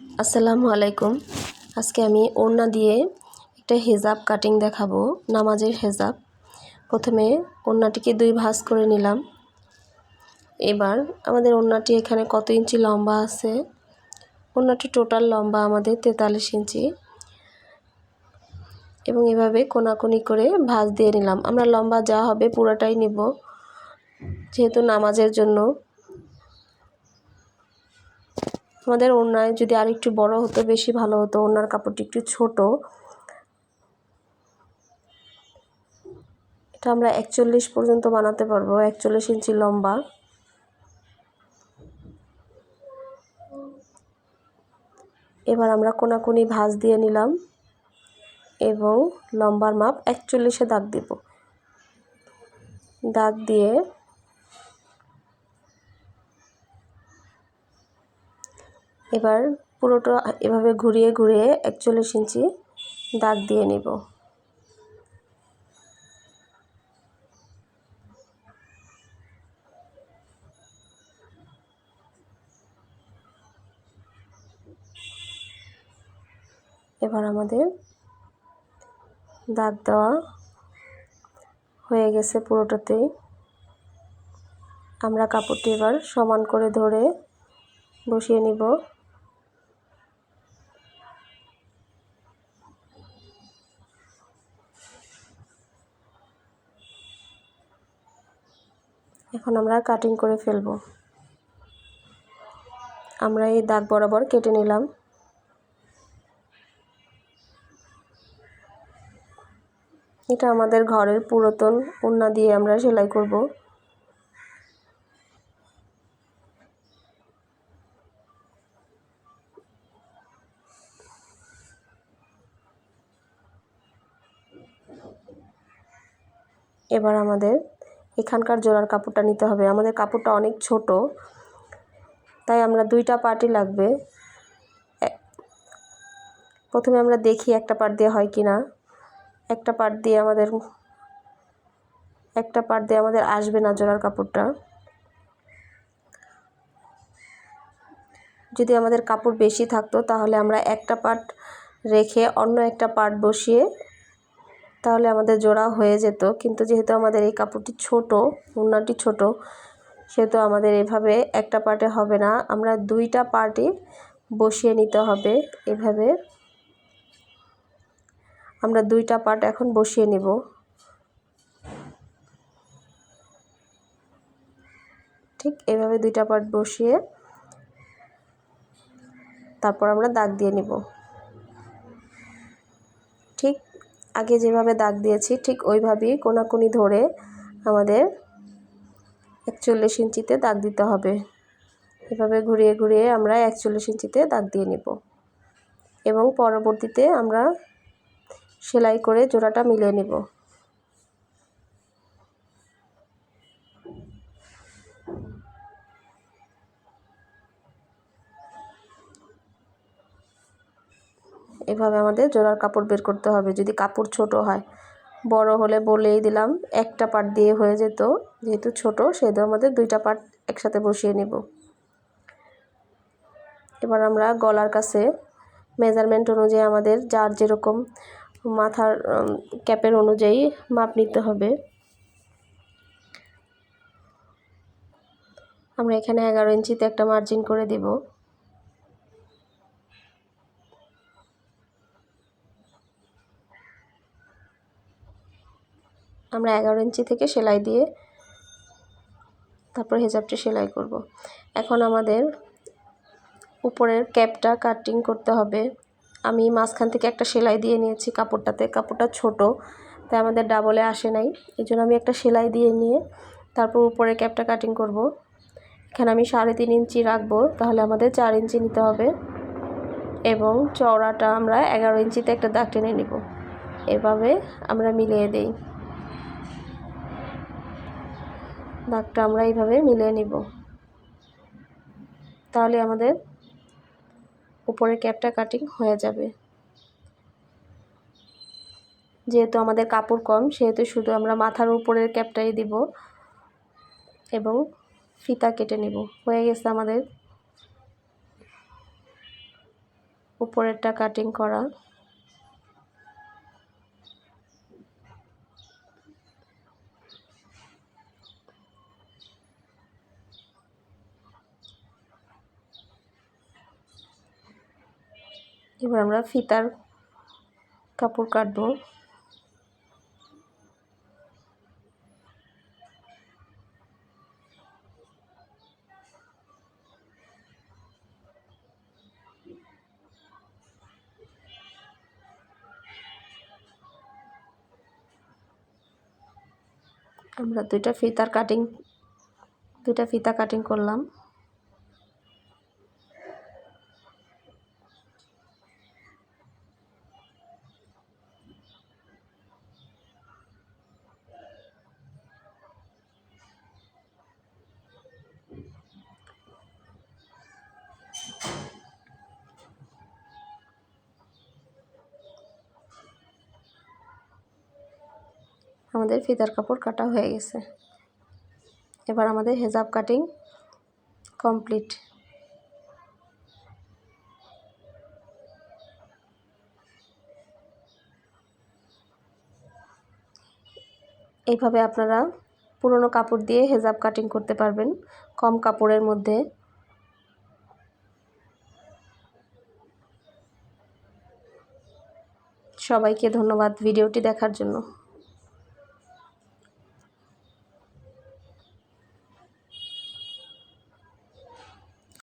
আসসালামু আলাইকুম। আজকে আমি ওড়না দিয়ে একটা হেজাব কাটিং দেখাবো, নামাজের হেজাব। প্রথমে ওড়নাটিকে দুই ভাঁজ করে নিলাম। এবার আমাদের ওড়নাটি এখানে কত ইঞ্চি লম্বা আছে? ওড়নাটি টোটাল লম্বা আমাদের তেতাল্লিশ ইঞ্চি। এবং এভাবে কোনাকুনি করে ভাঁজ দিয়ে নিলাম। আমরা লম্বা যা হবে পুরোটাই নিব। যেহেতু নামাজের জন্য আমাদের ওড়নায় যদি আর একটু বড় হতো, বেশি ভালো হতো, ওড়নার কাপড়টি একটু ছোট। এটা আমরা একচল্লিশ পর্যন্ত বানাতে পারব, একচল্লিশ ইঞ্চি লম্বা। এবার আমরা কোনাকুনি ভাঁজ দিয়ে নিলাম এবং লম্বার মাপ একচল্লিশে দাগ দিব। দাগ দিয়ে এবার পুরোটা এভাবে ঘুরিয়ে ঘুরিয়ে একচল্লিশ ইঞ্চি দাগ দিয়ে নিব। এবার আমাদের দাগ দেওয়া হয়ে গেছে পুরোটাতেই। আমরা কাপড়টি এবার সমান করে ধরে বসিয়ে নিব। এখন আমরা কাটিং করে ফেলব। আমরা এই দাগ বরাবর কেটে নিলাম। এটা আমাদের ঘরের পুরাতন ওড়না দিয়ে আমরা সেলাই করব। এবার আমাদের এখানকার জোড়ার কাপড়টা নিতে হবে। আমাদের কাপড়টা অনেক ছোট, তাই আমরা দুইটা পার্টই লাগবে। প্রথমে আমরা দেখি একটা পার্ট দিয়ে হয় কি না একটা পার্ট দিয়ে আমাদের, একটা পার্ট দিয়ে আমাদের আসবে না জোড়ার কাপড়টা। যদি আমাদের কাপড় বেশি থাকতো, তাহলে আমরা একটা পার্ট রেখে অন্য একটা পার্ট বসিয়ে তাহলে আমাদের জোড়া হয়ে যেত। কিন্তু যেহেতু আমাদের এই কাপড়টি ছোট উন্নাটি ছোট, সেহেতু আমাদের এভাবে একটা পার্টে হবে না। আমরা দুইটা পার্টে বসিয়ে নিতে হবে এভাবে। আমরা দুইটা পার্ট এখন বসিয়ে নিব। ঠিক এভাবে দুইটা পার্ট বসিয়ে তারপর আমরা দাগ দিয়ে নিব ঠিক আগে যেভাবে দাগ দিয়েছি, ঠিক ওইভাবেই কোনাকুনি ধরে আমাদের একচল্লিশ ইঞ্চিতে দাগ দিতে হবে। এভাবে ঘুরিয়ে ঘুরিয়ে আমরা একচল্লিশ ইঞ্চিতে দাগ দিয়ে নেব। এবং পরবর্তীতে আমরা সেলাই করে জোড়াটা মিলিয়ে নিব। এভাবে আমাদের জোড়ার কাপড় বের করতে হবে। যদি কাপড় ছোট হয়, বড় হলে বলেই দিলাম, একটা পার্ট দিয়ে হয়ে যেত। যেহেতু ছোট, সেহেতু আমাদের দুইটা পার্ট একসাথে বসিয়ে নেব। এবার আমরা গলার কাছে মেজারমেন্ট অনুযায়ী আমাদের যার যেরকম মাথার ক্যাপের অনুযায়ী মাপ নিতে হবে। আমরা এখানে এগারো ইঞ্চিতে একটা মার্জিন করে দিব। আমরা এগারো ইঞ্চি থেকে সেলাই দিয়ে তারপর হেজাবটি সেলাই করব। এখন আমাদের উপরের ক্যাপটা কাটিং করতে হবে। আমি মাঝখান থেকে একটা সেলাই দিয়ে নিয়েছি কাপড়টাতে। কাপড়টা ছোট, তাই আমাদের ডাবলে আসে নাই। এই জন্য আমি একটা সেলাই দিয়ে নিয়ে তারপর উপরে ক্যাপটা কাটিং করব। এখানে আমি সাড়ে তিন ইঞ্চি রাখব, তাহলে আমাদের চার ইঞ্চি নিতে হবে। এবং চওড়াটা আমরা এগারো ইঞ্চিতে একটা দাগ টেনে নিব। এভাবে আমরা মিলিয়ে দিই। দাগটা আমরা এইভাবে মিলিয়ে নিব। তাহলে আমাদের উপরের ক্যাপটা কাটিং হয়ে যাবে। যেহেতু আমাদের কাপড় কম, সেহেতু শুধু আমরা মাথার উপরের ক্যাপটাই দিব এবং ফিতা কেটে নেব। হয়ে গেছে আমাদের উপরেরটা কাটিং করা। এবার আমরা ফিতার কাপড় কাটবো। আমরা দুইটা ফিতার কাটিং দুইটা ফিতা কাটিং করলাম। আমাদের ফিতার কাপড় কাটা হয়ে গেছে। এবার আমাদের হেজাব কাটিং কমপ্লিট। এইভাবে আপনারা পুরনো কাপড় দিয়ে হেজাব কাটিং করতে পারবেন, কম কাপড়ের মধ্যে। সবাইকে ধন্যবাদ ভিডিওটি দেখার জন্য।